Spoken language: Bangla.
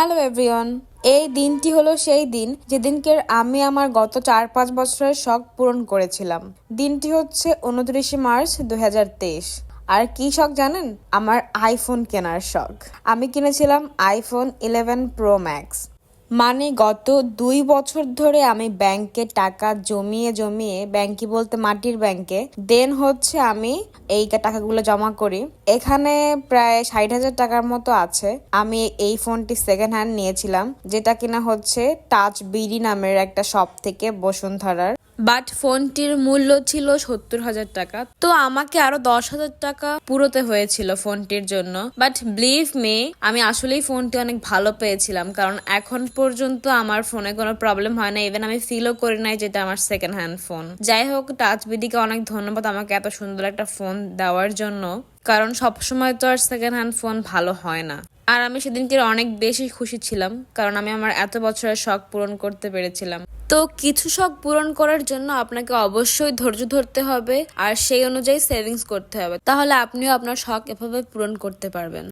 হ্যালো এভরিওয়ান এই দিনটি হলো সেই দিন যেদিনকে আমি আমার গত চার পাঁচ বছরের শখ পূরণ করেছিলাম। দিনটি হচ্ছে উনত্রিশে মার্চ দুই হাজার তেইশ। আর কি শখ জানেন? আমার আইফোন কেনার শখ। আমি কিনেছিলাম আইফোন ইলেভেন প্রো ম্যাক্স মানে গত দুই বছর ধরে আমি ব্যাংকে টাকা জমিয়ে জমিয়ে, ব্যাংকে বলতে মাটির ব্যাংকে, দেন হচ্ছে আমি এই টাকাগুলো জমা করি। এখানে প্রায় ষাট হাজার টাকার মতো আছে। আমি এই ফোনটি সেকেন্ড হ্যান্ড নিয়েছিলাম, যেটা কিনা হচ্ছে টাচ বিডি নামের একটা শপ থেকে বসুন্ধরার। বাট ফোনটির মূল্য ছিল সত্তর হাজার টাকা। তো আমাকে আরও দশ হাজার টাকা পুরোতে হয়েছিল ফোনটির জন্য। বাট বিলিভ মে আমি আসলেই ফোনটি অনেক ভালো পেয়েছিলাম। কারণ এখন পর্যন্ত আমার ফোনে কোনো প্রবলেম হয় না। ইভেন আমি ফিলও করি নাই যেটা আমার সেকেন্ড হ্যান্ড ফোন যাই হোক টাচবিদিকে অনেক ধন্যবাদ আমাকে এত সুন্দর একটা ফোন দেওয়ার জন্য। কারণ সবসময় তো আর সেকেন্ড হ্যান্ড ফোন ভালো হয় না। আর আমি সেদিনকে অনেক বেশি খুশি ছিলাম, কারণ আমি আমার এত বছরের শখ পূরণ করতে পেরেছিলাম। তো কিছু শখ পূরণ করার জন্য আপনাকে অবশ্যই ধৈর্য ধরতে হবে, আর সেই অনুযায়ী সেভিংস করতে হবে। তাহলে আপনিও আপনার শখ এভাবে পূরণ করতে পারবেন।